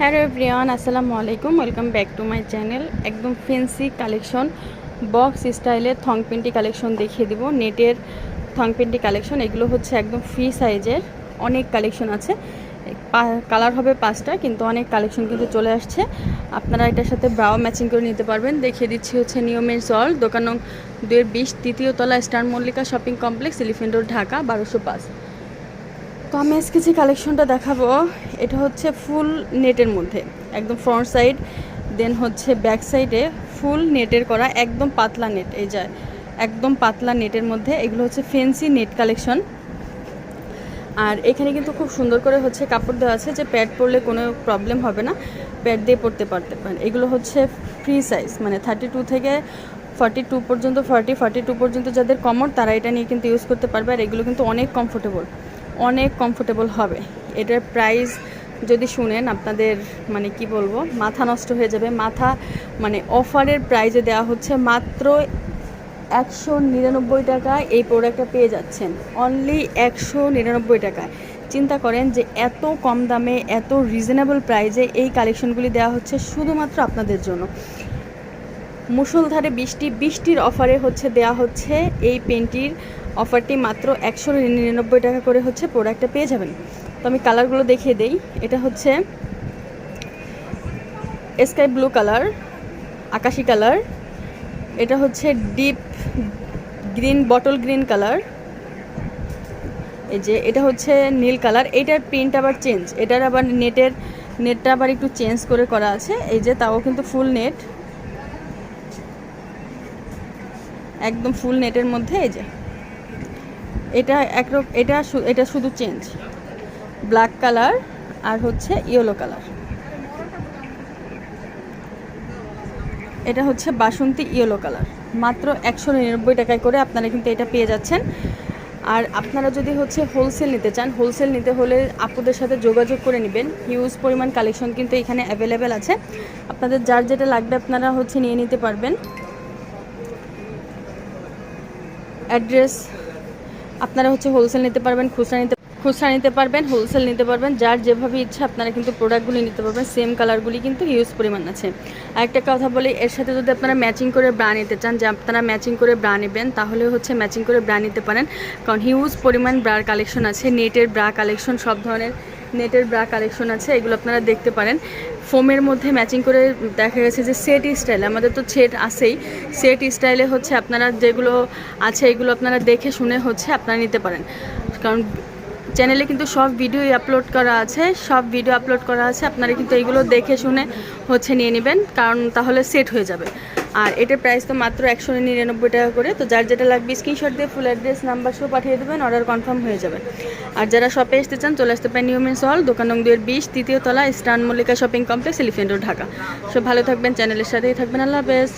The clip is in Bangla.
হ্যালো এভরিওয়ান, আসসালামু আলাইকুম। Welcome back to my channel একদম ফেন্সি কালেকশন বক্স স্টাইলের থংপিন্টি কালেকশন দেখিয়ে দিব। নেটের থংপিন্টি কালেকশন এগুলো হচ্ছে একদম ফ্রি সাইজের অনেক কালেকশন আছে। কালার হবে পাঁচটা, কিন্তু অনেক কালেকশন কিন্তু চলে আসছে। আপনারা এটার সাথে ব্রাও ম্যাচিং করে নিতে পারবেন। দেখিয়ে দিচ্ছি হচ্ছে নিয়মের জল দোকান দুয়ের বিশ, তৃতীয় তলা Star Mallika shopping complex Elephant Road Dhaka, বারোশো পাঁচ। তো আমি আজকে যে কালেকশনটা দেখাবো, এটা হচ্ছে ফুল নেটের মধ্যে, একদম ফ্রন্ট সাইড দেন হচ্ছে ব্যাক সাইডে ফুল নেটের করা, একদম পাতলা নেট এই যায় একদম পাতলা নেটের মধ্যে, এগুলো হচ্ছে ফেন্সি নেট কালেকশন আর এখানে কিন্তু খুব সুন্দর করে হচ্ছে কাপড় দেওয়া আছে যে প্যাড পরলে কোনো প্রবলেম হবে না প্যাড দিয়ে পরতে পারতে পারেন। এগুলো হচ্ছে ফ্রি সাইজ মানে থার্টি টু থেকে ফর্টি টু পর্যন্ত ফর্টি ফর্টি টু পর্যন্ত যাদের কমর তারা এটা নিয়ে কিন্তু ইউজ করতে পারবে, আর এগুলো কিন্তু অনেক কমফোর্টেবল অনেক কমফোর্টেবল হবে। এটার প্রাইস যদি শুনেন আপনাদের মানে কি বলব, মাথা নষ্ট হয়ে যাবে। মাথা মানে অফারের প্রাইজে দেওয়া হচ্ছে মাত্র একশো নিরানব্বই টাকায় এই প্রোডাক্টটা পেয়ে যাচ্ছেন। অনলি একশো নিরানব্বই টাকায় চিন্তা করেন যে এত কম দামে, এত রিজনেবল প্রাইজে এই কালেকশনগুলি দেওয়া হচ্ছে শুধুমাত্র আপনাদের জন্য। মুষলধারে বৃষ্টি, বৃষ্টির অফারে হচ্ছে, দেয়া হচ্ছে এই পেনটির অফারটি মাত্র একশো নিরানব্বই টাকা করে হচ্ছে প্রোডাক্টটা পেয়ে যাবেন। তো আমি কালারগুলো দেখিয়ে দেই। এটা হচ্ছে স্কাই ব্লু কালার, আকাশি কালার। এটা হচ্ছে deep green, bottle green colour. এই যে, এটা হচ্ছে নীল কালার। এটার প্রিন্ট আবার চেঞ্জ। এটার আবার নেটের, নেটটা আবার একটু চেঞ্জ করে করা আছে। এই যে, তাও কিন্তু ফুল নেট। একদম ফুল নেটের মধ্যে, এই যে। এটা একরক এটা এটা শুধু চেঞ্জ ব্ল্যাক কালার আর হচ্ছে ইয়েলো কালার এটা হচ্ছে বাসন্তী ইয়েলো কালার মাত্র একশো নিরানব্বই টাকায় করে আপনারা কিন্তু এটা পেয়ে যাচ্ছেন। আর আপনারা যদি হচ্ছে হোলসেল নিতে চান হোলসেল নিতে হলে আপুদের সাথে যোগাযোগ করে নেবেন। হিউজ পরিমাণ কালেকশন কিন্তু এখানে অ্যাভেলেবেল আছে। আপনাদের যার যেটা লাগবে আপনারা হচ্ছে নিয়ে নিতে পারবেন। অ্যাড্রেস আপনারা হচ্ছে হোলসেল নিতে পারবেন, খুচরা নিতে খুচরা নিতে পারবেন হোলসেল নিতে পারবেন, যার যেভাবে ইচ্ছা আপনারা কিন্তু প্রোডাক্টগুলি নিতে পারবেন সেম কালারগুলি কিন্তু ইউজ পরিমাণ আছে। আরেকটা কথা বলি, এর সাথে যদি আপনারা ম্যাচিং করে ব্রা নিতে চান, যে আপনারা ম্যাচিং করে ব্রা নেবেন, তাহলে হচ্ছে ম্যাচিং করে ব্রা নিতে পারেন, কারণ হিউজ পরিমাণ ব্রার কালেকশন আছে নেটের ব্রা কালেকশন সব ধরনের নেটের ব্রা কালেকশন আছে, এগুলো আপনারা দেখতে পারেন। ফোমের মধ্যে ম্যাচিং করে দেখা গেছে যে সেট স্টাইল, আমাদের তো সেট আছেই। সেট স্টাইলে হচ্ছে আপনারা যেগুলো আছে এগুলো আপনারা দেখে শুনে হচ্ছে আপনারা নিতে পারেন। কারণ চ্যানেলে কিন্তু সব ভিডিওই আপলোড করা আছে, সব ভিডিও আপলোড করা আছে, আপনারা কিন্তু এগুলো দেখে শুনে হচ্ছে নিয়ে নেবেন, কারণ তাহলে সেট হয়ে যাবে। আর এটার প্রাইস তো মাত্র একশো নিরানব্বই টাকা করে। তো যার যেটা লাগবে স্ক্রিনশট দিয়ে ফুল অ্যাড্রেস নাম্বার সহ পাঠিয়ে দেবেন অর্ডার কনফার্ম হয়ে যাবে। আর যারা শপে আসতে চান, চলে আসতে পারেন নিউমেন্স হল দোকান নং দুয়ের বিশ, তৃতীয় তলা, Star Mallika shopping complex Elephant Road Dhaka. সব ভালো থাকবেন চ্যানেলের সাথেই থাকবেন। আল্লাহ হাফেজ।